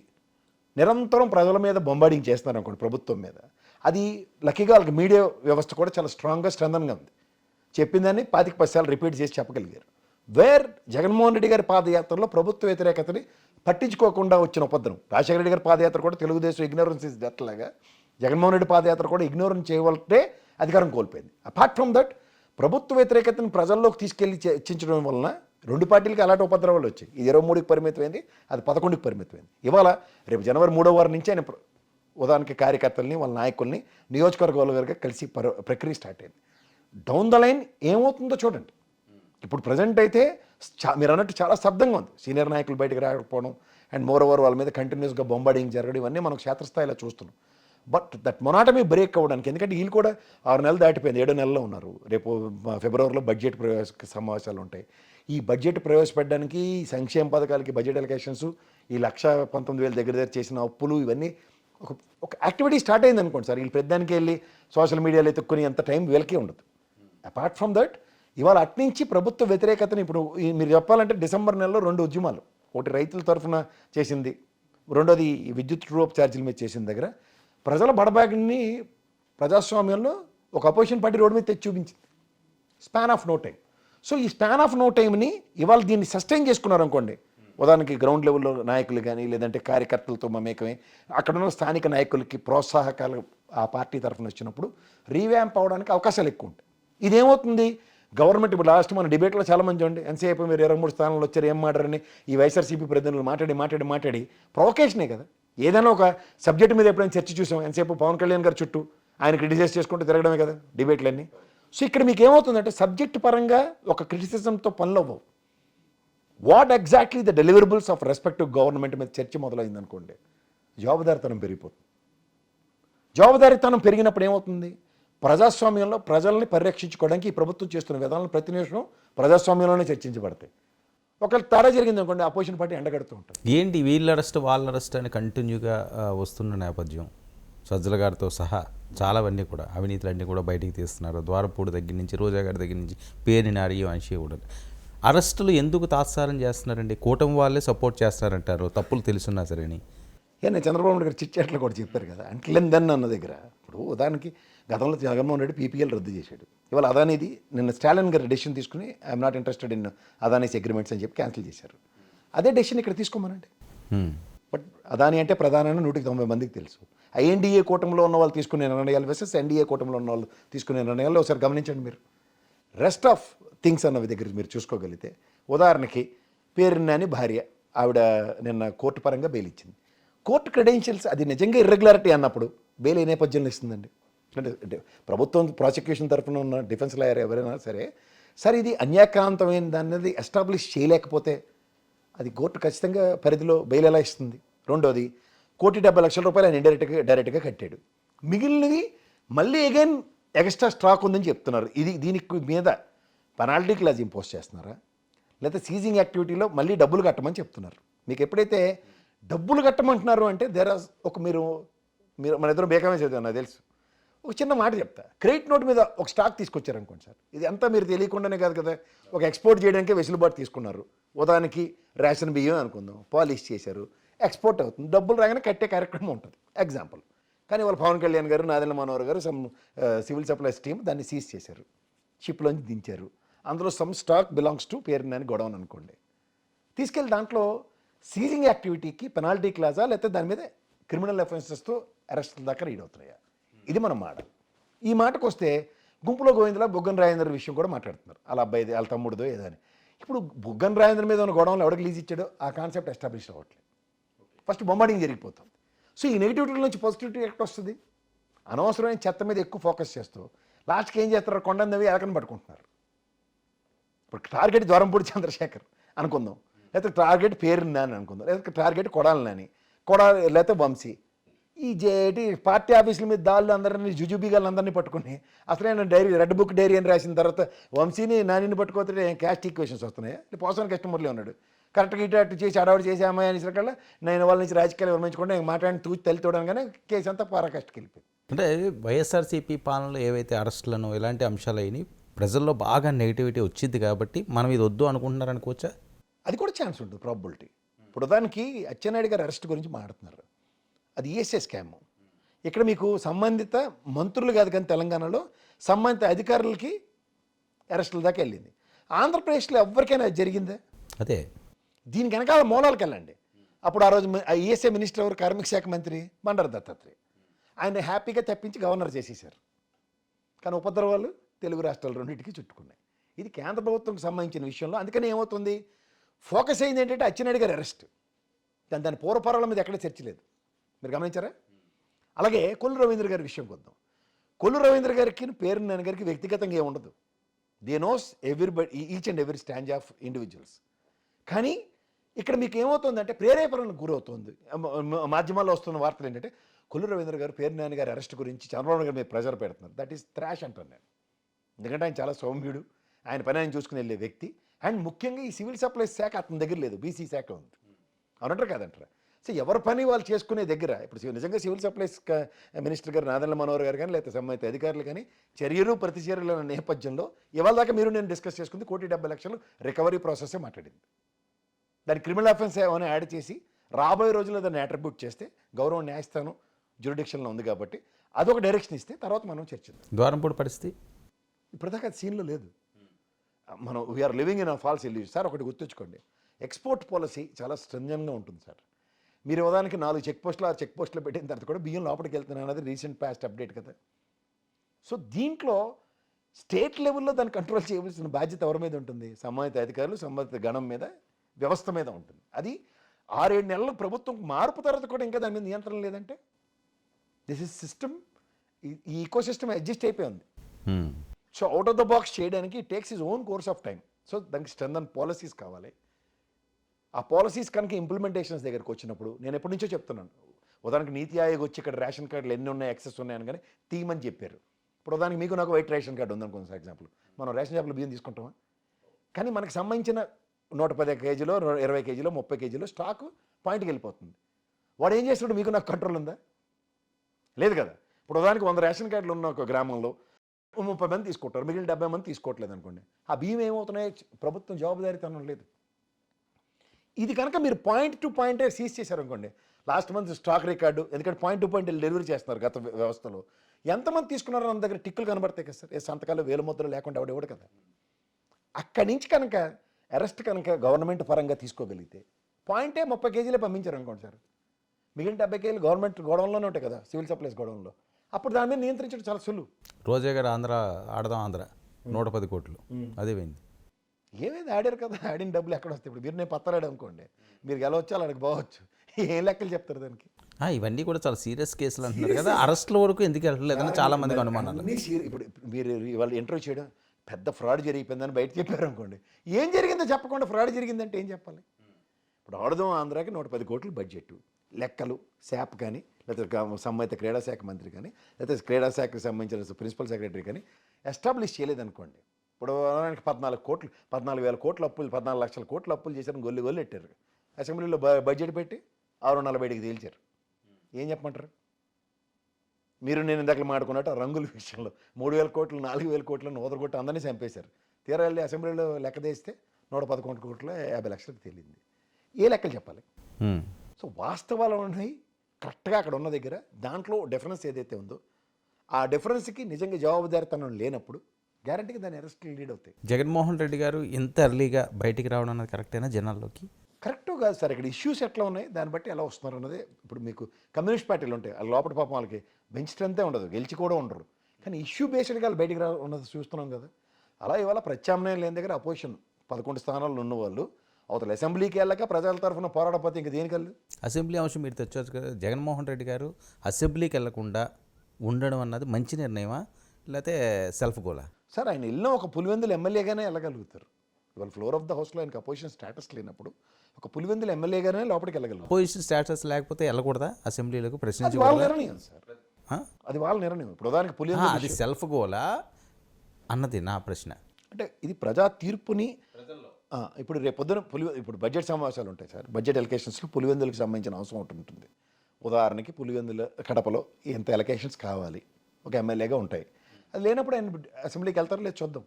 నిరంతరం ప్రజల మీద బొంబాడింగ్ చేస్తున్నారు అనుకోండి ప్రభుత్వం మీద అది లక్కీగా వాళ్ళకి మీడియా వ్యవస్థ కూడా చాలా స్ట్రాంగ్గా స్ట్రెంథన్గా ఉంది. చెప్పిందని పాతిక పది రిపీట్ చేసి చెప్పగలిగారు. వేర్ జగన్మోహన్ రెడ్డి గారి పాదయాత్రలో ప్రభుత్వ వ్యతిరేకతని పట్టించుకోకుండా వచ్చిన ఉపద్రం రాజశేఖర రెడ్డి గారి పాదయాత్ర కూడా తెలుగుదేశం ఇగ్నోరెన్స్ ఇస్ డెత్ లాగా. జగన్మోహన్ రెడ్డి పాదయాత్ర కూడా ఇగ్నోరెన్స్ చేయవలటే అధికారం కోల్పోయింది. అపార్ట్ ఫ్రమ్ దట్ ప్రభుత్వ వ్యతిరేకతను ప్రజల్లోకి తీసుకెళ్ళి చర్చించడం వలన రెండు పార్టీలకి అలాంటి ఉపద్రవాలు వచ్చాయి. ఇది ఇరవై మూడుకి పరిమితమైంది అది పదకొండుకి పరిమితమైంది. ఇవాళ రేపు జనవరి మూడో వారం నుంచి ఆయన ప్ర- ఉదాహరణకి కార్యకర్తల్ని వాళ్ళ నాయకుల్ని నియోజకవర్గాల వరకు కలిసి ప్రక్రియ స్టార్ట్ అయింది. డౌన్ ద లైన్ ఏమవుతుందో చూడండి. ఇప్పుడు ప్రజెంట్ అయితే చా- మీరు అన్నట్టు చాలా శబ్దంగా ఉంది. సీనియర్ నాయకులు బయటకు రాకపోవడం అండ్ మోర్ ఓవర్ వాళ్ళ మీద కంటిన్యూస్గా బొంబాడింగ్ జరగడం ఇవన్నీ మనం క్షేత్రస్థాయిలో చూస్తున్నాం. బట్ దట్ మొనాటమీ బ్రేక్ అవ్వడానికి ఎందుకంటే వీళ్ళు కూడా ఆరు నెలలు దాటిపోయింది ఏడో నెలలో ఉన్నారు. రేపు ఫిబ్రవరిలో బడ్జెట్ ప్రవేశ సమావేశాలు ఉంటాయి. ఈ బడ్జెట్ ప్రవేశపెట్టడానికి ఈ సంక్షేమ పథకాలకి బడ్జెట్ అలికేషన్స్ ఈ లక్ష పంతొమ్మిది వేల దగ్గర దగ్గర చేసిన అప్పులు ఇవన్నీ ఒక ఒక యాక్టివిటీ స్టార్ట్ అయింది అనుకోండి సార్. వీళ్ళు పెద్దానికి వెళ్ళి సోషల్ మీడియాలో ఎత్తుక్కుని అంత టైం వీళ్ళకే ఉండదు. అపార్ట్ ఫ్రమ్ దట్ ఇవాళ అట్నుంచి ప్రభుత్వ వ్యతిరేకతను ఇప్పుడు మీరు చెప్పాలంటే డిసెంబర్ నెలలో రెండు ఉద్యమాలు. ఒకటి రైతుల తరఫున చేసింది రెండోది విద్యుత్ రూప్ ఛార్జీల మీద చేసిన దగ్గర. ప్రజల బడబాగ్ని ప్రజాస్వామ్యంలో ఒక అపోజిషన్ పార్టీ రోడ్డు మీద తెచ్చి చూపించింది. Span of no time so ఈ స్పాన్ ఆఫ్ నో టైంని ఇవాళ దీన్ని సస్టైన్ చేసుకున్నారు అనుకోండి ఉదాహరణకి గ్రౌండ్ లెవెల్లో నాయకులు కానీ లేదంటే కార్యకర్తలతో మమేకమే అక్కడ ఉన్న స్థానిక నాయకులకి ప్రోత్సాహకాలు ఆ పార్టీ తరఫున వచ్చినప్పుడు రీవ్యాంప్ అవడానికి అవకాశాలు ఎక్కువ ఉంటాయి. ఇదేమవుతుంది? గవర్నమెంట్ ఇప్పుడు లాస్ట్ మన డిబేట్లో చాలా మంది చూడండి ఎంతసేపు మీరు ఇరవై మూడు స్థానాలు వచ్చారు ఏం మాట్లాడని ఈ వైఎస్ఆర్సీపీ ప్రతినిధులు మాట్లాడి మాట్లాడి మాట్లాడి ప్రొవకేషనే కదా. ఏదైనా ఒక సబ్జెక్ట్ మీద ఎప్పుడైనా చర్చ చూసాం ఎంతసేపు పవన్ కళ్యాణ్ గారు చుట్టూ ఆయన క్రిటిసైజ్ చేసుకుంటూ తిరగడమే కదా డిబేట్లన్నీ. సో ఇక్కడ మీకు ఏమవుతుందంటే సబ్జెక్ట్ పరంగా ఒక క్రిటిసిజంతో పనులు అవ్వవు what exactly the deliverables of respective government మీద చర్చ మొదలైంది అనుకోండి జవాబుదారితనం పెరిగిపోతుంది. జవాబుదారితనం పెరిగినప్పుడు ఏమవుతుంది? ప్రజాస్వామ్యంలో ప్రజల్ని పరిరక్షించుకోవడానికి ఈ ప్రభుత్వం చేస్తున్న విధానాలు ప్రతి నిమిషం ప్రజాస్వామ్యంలోనే చర్చించబడతాయి. ఒకవేళ తేడా జరిగింది అనుకోండి అపోజిషన్ పార్టీ ఎండగడుతూ ఉంటుంది. ఏంటి వీళ్ళ అరెస్ట్ వాళ్ళ అరెస్ట్ అని కంటిన్యూగా వస్తున్న నేపథ్యం? సజ్జల గారితో సహా చాలావన్నీ కూడా అవినీతులన్నీ కూడా బయటికి తీస్తున్నారు. ద్వారపూడి దగ్గర నుంచి రోజా గారి దగ్గర నుంచి పేరు నారి వంశీ కూడా. అరెస్టులు ఎందుకు తాత్సారం చేస్తున్నారండి? కూటమి వాళ్ళే సపోర్ట్ చేస్తారంటారు తప్పులు తెలుసున్నా సరేని? ఏ నేను చంద్రబాబు నాయుడు గారు చిట్చాట్లు కూడా చెప్పారు కదా అంటే దెన్ అన్న దగ్గర. ఇప్పుడు ఉదాహరణకి గతంలో జగన్మోహన్ రెడ్డి పీపీఎల్ రద్దు చేశాడు. ఇవాళ అదానిది నిన్న స్టాలిన్ గారు డెసిషన్ తీసుకుని I'm not interested in Adani's agreements అని చెప్పి క్యాన్సిల్ చేశారు. అదే డెసిషన్ ఇక్కడ తీసుకోమనండి. బట్ అదాని అంటే ప్రధానమైన నూటికి తొంభై మందికి తెలుసు. ఐఎన్డీఏ కూటమిలో ఉన్న వాళ్ళు తీసుకునే నిర్ణయాలు వెసెస్ ఎన్డీఏ కూటమిలో ఉన్న వాళ్ళు తీసుకునే నిర్ణయాలు ఒకసారి గమనించండి మీరు. రెస్ట్ ఆఫ్ థింగ్స్ అన్నవి దగ్గర మీరు చూసుకోగలిగితే ఉదాహరణకి పేరున్నాని భార్య ఆవిడ నిన్న కోర్టు పరంగా బెయిల్ ఇచ్చింది. కోర్టు క్రెడెన్షియల్స్ అది నిజంగా ఇర్రెగ్యులారిటీ అన్నప్పుడు బెయిల్ ఏ నేపథ్యంలో ఇస్తుందండి? అంటే ప్రభుత్వం ప్రాసిక్యూషన్ తరఫున ఉన్న డిఫెన్స్ లాయర్ ఎవరైనా సరే సరే ఇది అన్యాక్రాంతమైన దాన్ని ఎస్టాబ్లిష్ చేయలేకపోతే అది కోర్టు ఖచ్చితంగా పరిధిలో బెయిల్ ఎలా ఇస్తుంది? రెండోది కోటి డెబ్బై లక్షల రూపాయలు ఆయన ఇండైరెక్ట్గా డైరెక్ట్గా కట్టాడు. మిగిలినవి మళ్ళీ అగైన్ ఎక్స్ట్రా స్టాక్ ఉందని చెప్తున్నారు. ఇది దీనికి మీద పెనాల్టీ క్లాజ్ ఇంపోజ్ చేస్తున్నారా? లేకపోతే సీజింగ్ యాక్టివిటీలో మళ్ళీ డబ్బులు కట్టమని చెప్తున్నారు. మీకు ఎప్పుడైతే డబ్బులు కట్టమంటున్నారు అంటే దేర్ ఆర్ ఒక మీరు మీరు మన ఇద్దరు బేకమే చదివాను నాకు తెలుసు. ఒక చిన్న మాట చెప్తా. క్రెడిట్ నోట్ మీద ఒక స్టాక్ తీసుకొచ్చారు అనుకోండి సార్. ఇది అంతా మీరు తెలియకుండానే కాదు కదా. ఒక ఎక్స్పోర్ట్ చేయడానికి వెసులుబాటు తీసుకున్నారు. ఉదాహరణకి రేషన్ బియ్యం అనుకుందాం. పాలిష్ చేశారు. ఎక్స్పోర్ట్ అవుతుంది. డబ్బులు రాగానే కట్టే కార్యక్రమం ఉంటుంది. ఎగ్జాంపుల్ కానీ వాళ్ళు పవన్ కళ్యాణ్ గారు నాదెండ్ల మనోహర్ గారు సమ్ సివిల్ సప్లైస్ టీమ్ దాన్ని సీజ్ చేశారు. షిప్లోంచి దించారు. అందులో సమ్ స్టాక్ బిలాంగ్స్ టు పేరునని గొడవన్ అనుకోండి. తీసుకెళ్ళి దాంట్లో సీజింగ్ యాక్టివిటీకి పెనాల్టీ క్లాజా లేకపోతే దాని మీద క్రిమినల్ అఫెన్సెస్తో అరెస్ట్ దాకా రీడ్ అవుతున్నాయా? ఇది మనం మాట. ఈ మాటకు వస్తే గుంపులో గోవిందలా బుగ్గన్ రాజేంద్ర విషయం కూడా మాట్లాడుతున్నారు. వాళ్ళ అబ్బాయిది వాళ్ళ తమ్ముడిదో ఏదో అని. ఇప్పుడు బుగ్గన్ రాజేంద్ర మీద ఉన్న గొడవలు ఎవరికి లీజ్ ఇచ్చాడో? ఆ కాన్సెప్ట్ ఎస్టాబ్లిష్ అవ్వట్లేదు. ఫస్ట్ బొంబాడింగ్ జరిగిపోతుంది. సో ఈ నెగిటివిటీ నుంచి పాజిటివిటీ ఎక్కడ వస్తుంది? అనవసరమైన చెత్త మీద ఎక్కువ ఫోకస్ చేస్తూ లాస్ట్కి ఏం చేస్తారు కొండందవి ఎలకని పట్టుకుంటున్నారు. ఇప్పుడు టార్గెట్ ద్వారంపూడి చంద్రశేఖర్ అనుకుందాం. లేకపోతే టార్గెట్ పేరున్నా అని అనుకుందాం. లేకపోతే టార్గెట్ కొడాలని కొడాలి లేకపోతే వంశీ. ఈ జేటి పార్టీ ఆఫీసుల మీద దాళ్ళు అందరినీ జుజుబీగాలు అందరినీ పట్టుకుని అసలైన డైరీ రెడ్ బుక్ డైరీ అని రాసిన తర్వాత వంశీని నానిని పట్టుకోతే క్యాస్ట్ ఈక్వేషన్స్ వస్తున్నాయి? పోసాని కస్టమర్లే ఉన్నాడు. కరెక్ట్గా ఇటు అటు చేసి అడవాడు చేసి అమ్మాయి అనేసరికల్లా నేను వాళ్ళ నుంచి రాజకీయాలు విరమించుకుంటే నేను మాట్లాడి తూచి తల్లి చూడగానే కేసు అంతా పరాకాష్కి వెళ్ళిపోయింది. అంటే వైఎస్ఆర్సీపీ పాలనలో ఏవైతే అరెస్టులను ఇలాంటి అంశాలు అయినాయి ప్రజల్లో బాగా నెగిటివిటీ వచ్చింది కాబట్టి మనం ఇది వద్దు అనుకుంటున్నారు అనుకోవచ్చా అది కూడా ఛాన్స్ ఉంటుంది ప్రాబిలిటీ ఇప్పుడు దానికి అచ్చెన్నాయుడు గారి అరెస్ట్ గురించి మాట్లాడుతున్నారు. అది ఈఎస్ఏ స్కామ్. ఇక్కడ మీకు సంబంధిత మంత్రులు కాదు కానీ తెలంగాణలో సంబంధిత అధికారులకి అరెస్టుల దాకా వెళ్ళింది. ఆంధ్రప్రదేశ్లో ఎవరికైనా అది జరిగిందా? అదే. దీనికి వెనకాల మూలాలకు వెళ్ళండి. అప్పుడు ఆ రోజు ఈఎస్ఏ మినిస్టర్ ఎవరు? కార్మిక శాఖ మంత్రి బండారు దత్తాత్రేయ. ఆయన హ్యాపీగా తప్పించి గవర్నర్ చేసేసారు కానీ ఉపద్రవాలు తెలుగు రాష్ట్రాలు రెండింటికి చుట్టుకున్నాయి. ఇది కేంద్ర ప్రభుత్వంకి సంబంధించిన విషయంలో అందుకని ఏమవుతుంది? ఫోకస్ అయింది ఏంటంటే అచ్చెన్నాయుడు గారి అరెస్ట్. దాని దాని పూర్వపరాల మీద ఎక్కడ చర్చ లేదు. మీరు గమనించారా? అలాగే కొల్లు రవీంద్ర గారి విషయం కొద్దాం కొల్లు రవీంద్ర గారికి పేరు నాన్న గారికి వ్యక్తిగతంగా ఏముండదు they knows everybody each and every stand of individuals కానీ ఇక్కడ మీకు ఏమవుతుందంటే ప్రేరేపణకు గురవుతుంది. మాధ్యమాల్లో వస్తున్న వార్తలు ఏంటంటే కొల్లు రవీంద్ర గారు పేరు నాని గారి అరెస్ట్ గురించి చంద్రబాబు గారి మీద ప్రెజర్ పెడుతున్నారు. దట్ ఈస్ థ్రాష్ అంటాను నేను. ఎందుకంటే ఆయన చాలా సౌమ్యుడు. ఆయన పని ఆయన చూసుకుని వెళ్ళే వ్యక్తి. అండ్ ముఖ్యంగా ఈ సివిల్ సప్లైస్ శాఖ అతని దగ్గర లేదు. బీసీ శాఖ ఉంది. అవునంటారు కాదంటారా? సో ఎవరి పని వాళ్ళు చేసుకునే దగ్గర ఇప్పుడు నిజంగా సివిల్ సప్లైస్ మినిస్టర్ గారు నాదెండ్ల మనోహర్ గారు కానీ లేకపోతే సంబంధిత అధికారులు కానీ చర్యలు ప్రతిచర్యల నేపథ్యంలో ఇవాళ దాకా మీరు నేను డిస్కస్ చేసుకుంది కోటి డెబ్బై లక్షలు రికవరీ ప్రాసెసే మాట్లాడింది. దాని క్రిమినల్ అఫెన్స్ ఏమైనా యాడ్ చేసి రాబోయే రోజుల్లో దాన్ని అట్రిబ్యూట్ చేస్తే గౌరవ న్యాయస్థానం జ్యురిడిక్షన్లో ఉంది కాబట్టి అదొక డైరెక్షన్ ఇస్తే తర్వాత మనం చర్చిద్దాం. ద్వారంపూడి పరిస్థితి? ఇప్పటిదాకా అది సీన్లో లేదు. మనం we're living in a false illusion sir ఒకటి గుర్తుంచుకోండి. ఎక్స్పోర్ట్ పాలసీ చాలా స్ట్రంజన్గా ఉంటుంది సార్. మీరు ఉదాహరణకి నాలుగు చెక్ పోస్టులు ఆ చెక్ పోస్టులు పెట్టిన తర్వాత కూడా బియ్యం లోపలికి వెళ్తున్నాయి అన్నది రీసెంట్ పాస్ట్ అప్డేట్ కదా. సో దీంట్లో స్టేట్ లెవెల్లో దాన్ని కంట్రోల్ చేయవలసిన బాధ్యత ఎవరి మీద ఉంటుంది? సంబంధిత అధికారులు సంబంధిత గణం మీద వ్యవస్థ మీద ఉంటుంది. అది ఆరేడు నెలలు ప్రభుత్వం మార్పు తర్వాత కూడా ఇంకా దాని మీద నియంత్రణ లేదంటే? దిస్ ఇస్ సిస్టమ్ ఈ ఈకో సిస్టమ్ అడ్జస్ట్ అయిపోయి ఉంది. So out of the box చేయడానికి takes its own course of time so దానికి స్ట్రెంగ్ అండ్ పాలసీస్ కావాలి. ఆ పాలసీస్ కనుక ఇంప్లిమెంటేషన్స్ దగ్గరికి వచ్చినప్పుడు నేను ఎప్పటి నుంచో చెప్తున్నాను. ఉదాహరణకి నీతి ఆయోగ్ వచ్చి ఇక్కడ రేషన్ కార్డులు ఎన్ని ఉన్నాయి యాక్సెస్ ఉన్నాయని కానీ తీయమని చెప్పారు. ఇప్పుడు ఉదాహరణకి మీకు నాకు వైట్ రేషన్ కార్డు ఉందనుకోండి సార్ ఎగ్జాంపుల్ మనం రేషన్ షాప్లో బియ్యం తీసుకుంటామా? కానీ మనకు సంబంధించిన నూట పది కేజీలో ఇరవై కేజీలో ముప్పై కేజీలో స్టాక్ పాయింట్కి వెళ్ళిపోతుంది. వాడు ఏం చేస్తాడు మీకు నాకు కంట్రోల్ ఉందా? లేదు కదా. ఇప్పుడు ఉదాహరణకి వంద రేషన్ కార్డులు ఉన్న ఒక గ్రామంలో ముప్పై మంది తీసుకుంటారు. మిగిలిన డెబ్బై మంది తీసుకోవట్లేదు అనుకోండి. ఆ బియ్యం ఏమవుతున్నాయి? ప్రభుత్వం జవాబుదారీతనం లేదు. ఇది కనుక మీరు పాయింట్ టు పాయింట్ సీజ్ చేశారు అనుకోండి లాస్ట్ మంత్ స్టాక్ రికార్డు ఎందుకంటే పాయింట్ టు పాయింట్ డెలివరీ చేస్తున్నారు గత వ్య- వ్యవస్థలో. ఎంతమంది తీసుకున్నారో మన దగ్గర టిక్కులు కనబడతాయి కదా సార్. ఏ సంతకాలు వేల ముద్రలు లేకుండా ఎవడు కదా. అక్కడి నుంచి కనుక అరెస్ట్ కనుక గవర్నమెంట్ పరంగా తీసుకోగలిగితే పాయింటే ముప్పై కేజీలే పంపించారు అనుకోండి సార్. మిగిలిన డెబ్బై కేజీలు గవర్నమెంట్ గోడౌన్లోనే ఉంటాయి కదా సివిల్ సప్లైస్ గోడౌన్లో అప్పుడు దాని మీద నియంత్రించడం చాలా సులువు. రోజా గారు ఆంధ్ర ఆడదాం ఆంధ్ర. నూట పది కోట్లు. అదే పోయింది. ఏమైంది? ఆడారు కదా. ఆడిన డబ్బులు ఎక్కడ వస్తాయి? ఇప్పుడు మీరు నేను పత్తరాడు అనుకోండి. మీరు గెలవచ్చు అలాడికి పోవచ్చు. ఏం లెక్కలు చెప్తారు దానికి? ఇవన్నీ కూడా చాలా సీరియస్ కేసులు అంటున్నారు కదా. అరెస్ట్ల వరకు ఎందుకు వెళ్ళలేదని చాలా మందికి అనుమానాలు. ఇప్పుడు మీరు వాళ్ళు ఇంటర్వ్యూ చేయడం పెద్ద ఫ్రాడ్ జరిగిపోయిందని బయట చెప్పారు అనుకోండి. ఏం జరిగిందో చెప్పకుండా ఫ్రాడ్ జరిగిందంటే ఏం చెప్పాలి? ఇప్పుడు ఆడదాం ఆంధ్రాకి నూట పది కోట్లు బడ్జెట్ లెక్కలు శాప్ కానీ లేకపోతే సంబంధిత క్రీడా శాఖ మంత్రి కానీ లేకపోతే క్రీడా శాఖకు సంబంధించిన ప్రిన్సిపల్ సెక్రటరీ కానీ ఎస్టాబ్లిష్ చేయలేదనుకోండి. ఇప్పుడు పద్నాలుగు కోట్లు పద్నాలుగు వేల కోట్ల అప్పులు పద్నాలుగు లక్షల కోట్ల అప్పులు చేశారని గొల్లి గొల్లి పెట్టారు అసెంబ్లీలో బడ్జెట్ పెట్టి ఆరు నలభైకి తేల్చారు. ఏం చెప్పమంటారు? మీరు నేను ఇందాక మాడుకున్నట్టు ఆ రంగుల విషయంలో మూడు వేల కోట్లు నాలుగు వేల కోట్లను ఓదరగొట్టి అందరినీ చంపేశారు. తీరా వెళ్ళి అసెంబ్లీలో లెక్క తీస్తే నూట పదకొండు కోట్ల యాభై లక్షలకు తేలింది. ఏ లెక్కలు చెప్పాలి. సో వాస్తవాలు ఉన్నాయి. కరెక్ట్గా అక్కడ ఉన్న దగ్గర దాంట్లో డిఫరెన్స్ ఏదైతే ఉందో ఆ డిఫరెన్స్కి నిజంగా జవాబుదారితనం లేనప్పుడు గ్యారంటీగా దాని అరెస్ట్ లీడ్ అవుతాయి. జగన్మోహన్ రెడ్డి గారు ఇంత ఎర్లీగా బయటికి రావడం అన్నది కరెక్టేనా జనాల్లోకి? కరెక్ట్ కాదు సార్ ఇక్కడ ఇష్యూస్ ఎట్లా ఉన్నాయి దాన్ని బట్టి ఎలా వస్తున్నారు అన్నదే ఇప్పుడు మీకు కమ్యూనిస్ట్ పార్టీలు ఉంటాయి లోపల పాపం వాళ్ళకి బెంచ్ స్ట్రెంతే ఉండదు గెలిచి కూడా ఉండరు. కానీ ఇష్యూ బేస్డ్గా వాళ్ళు బయటికి రా ఉన్నది చూస్తున్నాం కదా. అలా ఇవాళ ప్రత్యామ్నాయం లేని దగ్గర అపోజిషన్ పదకొండు స్థానాల్లో ఉన్న వాళ్ళు అవతల అసెంబ్లీకి వెళ్ళక ప్రజల తరఫున పోరాడపోతే ఇంక దేనికి వెళ్ళదు? అసెంబ్లీ అంశం మీరు తెచ్చవచ్చు కదా జగన్మోహన్ రెడ్డి గారు అసెంబ్లీకి వెళ్ళకుండా ఉండడం అన్నది మంచి నిర్ణయమా లేకపోతే సెల్ఫ్ గోలా సార్ ఆయన వెళ్ళిన ఒక పులివెందులు ఎమ్మెల్యేగానే వెళ్ళగలుగుతారు. ఇవాళ ఫ్లోర్ ఆఫ్ ద హౌస్లో ఆయనకి అపోజిషన్ స్టేటస్ లేనప్పుడు ఒక పులివెందుల ఎమ్మెల్యేగానే లోపలికి వెళ్ళగలరు. అపోజిషన్ స్టేటస్ లేకపోతే వెళ్ళకూడదా? అసెంబ్లీలకు అది వాళ్ళ నిర్ణయం సార్? అది వాళ్ళ నిర్ణయం. ఇప్పుడు ఉదాహరణకి ఆ, పులివెందుల అది సెల్ఫ్ గోలా? అన్నది నా ప్రశ్న. అంటే ఇది ప్రజా తీర్పుని ఇప్పుడు రేపు పొద్దున పులి ఇప్పుడు బడ్జెట్ సమావేశాలు ఉంటాయి సార్. బడ్జెట్ ఎలకేషన్స్లో పులివెందులకు సంబంధించిన అవసరం ఒకటి ఉంటుంది. ఉదాహరణకి పులివెందుల కడపలో ఎంత ఎలకేషన్స్ కావాలి? ఒక ఎమ్మెల్యేగా ఉంటాయి. లేనప్పుడు ఆయన అసెంబ్లీకి వెళ్తారో లేదు చూద్దాం.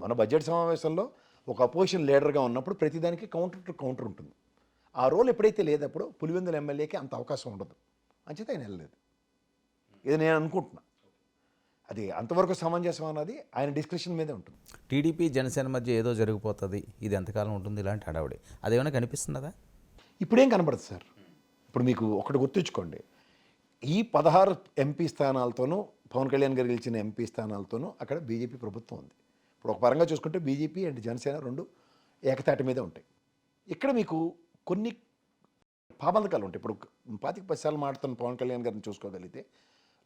మన బడ్జెట్ సమావేశంలో ఒక అపోజిషన్ లీడర్గా ఉన్నప్పుడు ప్రతిదానికి కౌంటర్ టు కౌంటర్ ఉంటుంది. ఆ రోల్ ఎప్పుడైతే లేదప్పుడు పులివెందుల ఎమ్మెల్యేకి అంత అవకాశం ఉండదు. అంచేత ఆయన వెళ్ళలేదు. ఇది నేను అనుకుంటున్నా. అది అంతవరకు సమంజసం అన్నది ఆయన డిస్క్రిప్షన్ మీదే ఉంటుంది. టీడీపీ జనసేన మధ్య ఏదో జరిగిపోతుంది ఇది ఎంతకాలం ఉంటుంది ఇలాంటి హడావుడి. అదేమైనా కనిపిస్తున్నదా ఇప్పుడేం కనబడదు సార్. ఇప్పుడు మీకు ఒకటి గుర్తుంచుకోండి. ఈ పదహారు ఎంపీ స్థానాలతోనూ పవన్ కళ్యాణ్ గారు గెలిచిన ఎంపీ స్థానాలతోనూ అక్కడ బీజేపీ ప్రభుత్వం ఉంది. ఇప్పుడు ఒక పరంగా చూసుకుంటే బీజేపీ అండ్ జనసేన రెండు ఏకతాటి మీదే ఉంటాయి. ఇక్కడ మీకు కొన్ని పాబంధకాలు ఉంటాయి. ఇప్పుడు పాతిక సార్లు మాడుతున్న పవన్ కళ్యాణ్ గారిని చూసుకోగలిగితే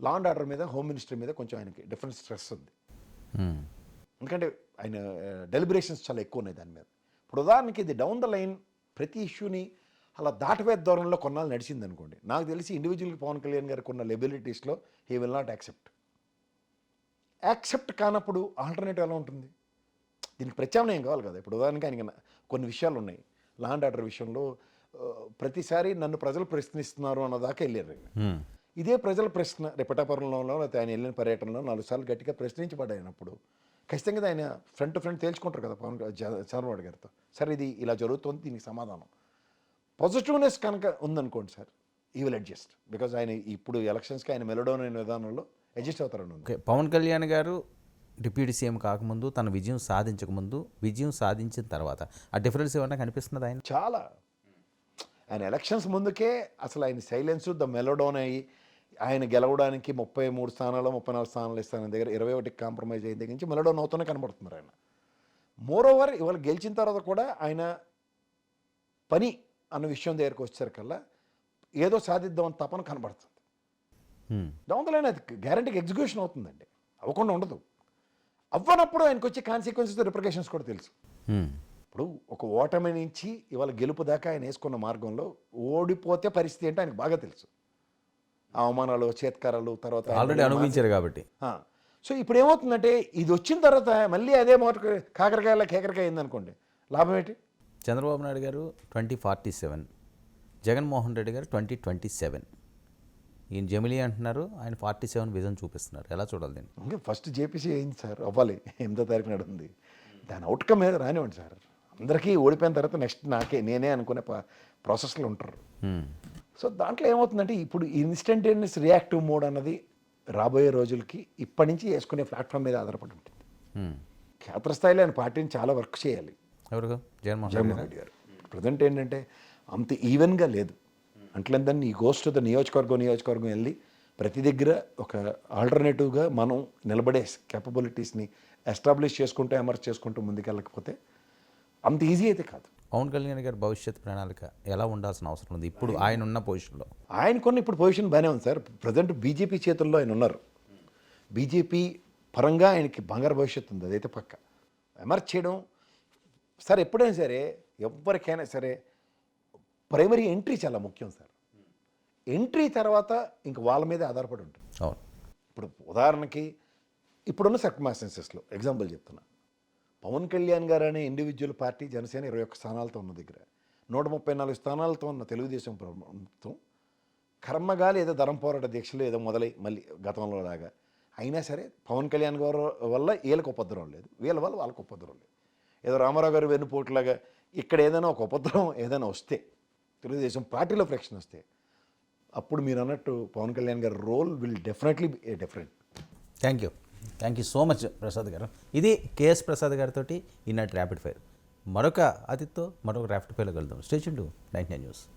లా అండ్ ఆర్డర్ మీద హోమ్ మినిస్ట్రీ మీద కొంచెం ఆయనకి డిఫరెంట్ స్ట్రెస్ ఉంది. ఎందుకంటే ఆయన డెలిబరేషన్స్ చాలా ఎక్కువ ఉన్నాయి దాని మీద. ఇప్పుడు ఉదాహరణకి ఇది డౌన్ ద లైన్ ప్రతి ఇష్యూని అలా దాటవేత దూరంలో కొన్నాళ్ళు నడిచింది అనుకోండి నాకు తెలిసి ఇండివిజువల్గా పవన్ కళ్యాణ్ గారికి ఉన్న లెబిలిటీస్లో he will not accept accept కానప్పుడు ఆల్టర్నేటివ్ ఎలా ఉంటుంది? దీనికి ప్రత్యామ్నాయం కావాలి కదా? ఇప్పుడు ఉదాహరణకి ఆయనకి కొన్ని విషయాలు ఉన్నాయి. లాండ్ ఆర్డర్ విషయంలో ప్రతిసారి నన్ను ప్రజలు ప్రశ్నిస్తున్నారు అన్నదాకా వెళ్ళారు. ఇదే ప్రజల ప్రశ్న రేపటాపురంలో లేకపోతే ఆయన వెళ్ళిన పర్యటనలో నాలుగు సార్లు గట్టిగా ప్రశ్నించబడినప్పుడు ఖచ్చితంగా ఆయన ఫ్రంట్ టు ఫ్రంట్ తేల్చుకుంటారు కదా పవన్ చంద్రబాబు గారితో. సార్ ఇది ఇలా జరుగుతుంది దీనికి సమాధానం. పాజిటివ్నెస్ కనుక ఉందనుకోండి సార్ ఈ విల్ అడ్జస్ట్. బికాజ్ ఆయన ఇప్పుడు ఎలక్షన్స్కి ఆయన మెలడోన్ అనే విధానంలో అడ్జస్ట్ అవుతారని ఉంది ఓకే పవన్ కళ్యాణ్ గారు డిప్యూటీ సీఎం కాకముందు తన విజయం సాధించకముందు విజయం సాధించిన తర్వాత. ఆ డిఫరెన్స్ ఏమన్నా కనిపిస్తున్నది ఆయన చాలా. ఆయన ఎలక్షన్స్ ముందుకే అసలు ఆయన సైలెన్స్ ద మెలోడోన్ అయ్యి ఆయన గెలవడానికి ముప్పై మూడు స్థానాలు ముప్పై నాలుగు స్థానాలు ఇస్తాన దగ్గర ఇరవై ఒకటికి కాంప్రమైజ్ అయిన దగ్గర నుంచి మెలోడోన్ అవుతూనే కనబడుతున్నారు ఆయన. మోర్ ఓవర్ ఇవాళ గెలిచిన తర్వాత కూడా ఆయన పని అన్న విషయం దగ్గరకు వచ్చేసరికల్లా ఏదో సాధిద్దామని తపన కనబడుతుంది. డౌన్ ద లైన్ అది గ్యారంటీకి ఎగ్జిక్యూషన్ అవుతుందండి. అవ్వకుండా ఉండదు. అవ్వనప్పుడు ఆయనకు వచ్చే కాన్సిక్వెన్సెస్ రిప్రికేషన్స్ కూడా తెలుసు. హ్మ్. ఇప్పుడు ఒక ఓటమి నుంచి ఇవాళ గెలుపు దాకా ఆయన వేసుకున్న మార్గంలో ఓడిపోతే పరిస్థితి ఏంటో ఆయనకు బాగా తెలుసు. అవమానాలు చేత్కారాలు తర్వాత ఆల్రెడీ అనుభవించారు కాబట్టి. సో ఇప్పుడు ఏమవుతుందంటే ఇది వచ్చిన తర్వాత మళ్ళీ అదే మోట కాకరకాయల కేకరకాయ అయింది అనుకోండి లాభం ఏంటి? చంద్రబాబు నాయుడు గారు twenty forty seven. Jaganmohan Reddy గారు ట్వంటీ ట్వంటీ సెవెన్. ఈయన జమిలీ అంటున్నారు ఆయన ఫార్టీ సెవెన్ విజన్ చూపిస్తున్నారు. ఎలా చూడాలి దీన్ని? ఇంకా ఫస్ట్ జేపీసీ అయింది సార్ అవ్వాలి. ఎనిమిదో తారీఖు నాడు ఉంది. దాని అవుట్కమ్ మీద రానివ్వండి సార్. అందరికీ ఓడిపోయిన తర్వాత నెక్స్ట్ నాకే నేనే అనుకునే ప్రాసెస్లో ఉంటారు. సో దాంట్లో ఏమవుతుందంటే ఇప్పుడు ఇన్స్టంటేనియస్ రియాక్టివ్ మోడ్ అన్నది రాబోయే రోజులకి ఇప్పటి నుంచి వేసుకునే ప్లాట్ఫామ్ మీద ఆధారపడి ఉంటుంది. క్షేత్రస్థాయిలో ఆయన పార్టీని చాలా వర్క్ చేయాలి. ఎవరు? జగన్మోహన్ రెడ్డి గారు? ప్రజెంట్ ఏంటంటే అంత ఈవెన్గా లేదు. అంట్లందని ఈ గోస్ట్ ద నియోజకవర్గం నియోజకవర్గం వెళ్ళి ప్రతి దగ్గర ఒక ఆల్టర్నేటివ్గా మనం నిలబడే కేపబిలిటీస్ని ఎస్టాబ్లిష్ చేసుకుంటూ ఎమర్జ్ చేసుకుంటూ ముందుకెళ్ళకపోతే అంత ఈజీ అయితే కాదు. పవన్ కళ్యాణ్ గారి భవిష్యత్ ప్రణాళిక ఎలా ఉండాల్సిన అవసరం ఉంది? ఇప్పుడు ఆయన ఉన్న పొజిషన్లో ఆయన కొన్ని ఇప్పుడు పొజిషన్ బాగానే ఉంది సార్. ప్రజెంట్ బీజేపీ చేతుల్లో ఆయన ఉన్నారు. బీజేపీ పరంగా ఆయనకి బంగారు భవిష్యత్తు ఉంది. అదైతే పక్క. ఎమర్జ్ చేయడం సార్ ఎప్పుడైనా సరే ఎవరికైనా సరే ప్రైమరీ ఎంట్రీ చాలా ముఖ్యం సార్. ఎంట్రీ తర్వాత ఇంక వాళ్ళ మీదే ఆధారపడి ఉంటుంది. అవును. ఇప్పుడు ఉదాహరణకి ఇప్పుడున్న సర్కమాస్టెన్సెస్లో ఎగ్జాంపుల్ చెప్తున్నా. పవన్ కళ్యాణ్ గారు అనే ఇండివిజువల్ పార్టీ జనసేన ఇరవై ఒక్క స్థానాలతో ఉన్న దగ్గర నూట ముప్పై నాలుగు స్థానాలతో ఉన్న తెలుగుదేశం ప్రభుత్వం కర్మగాలి ఏదో ధరం పోరాట దీక్షలు ఏదో మొదలై మళ్ళీ గతంలో లాగా అయినా సరే పవన్ కళ్యాణ్ గారు వల్ల వీళ్ళకి ఉపద్రవం లేదు. వీళ్ళ వల్ల వాళ్ళకి ఉపద్రవం లేదు. ఏదో రామారావు గారు వెన్నుపోట్లాగా ఇక్కడ ఏదైనా ఒక ఉపద్రవం ఏదైనా వస్తే తెలుగుదేశం పార్టీలో ఫ్లెక్షన్ వస్తే అప్పుడు మీరు అన్నట్టు పవన్ కళ్యాణ్ గారి role will definitely a different thank you thank you so much Prasad గారు. ఇది కేఎస్ ప్రసాద్ గారితో ఈనాటి ర్యాపిడ్ ఫైర్ మరొక అతిథితో మరొక ర్యాపిడ్ ఫైర్లో కలుద్దాం. Station to nine news.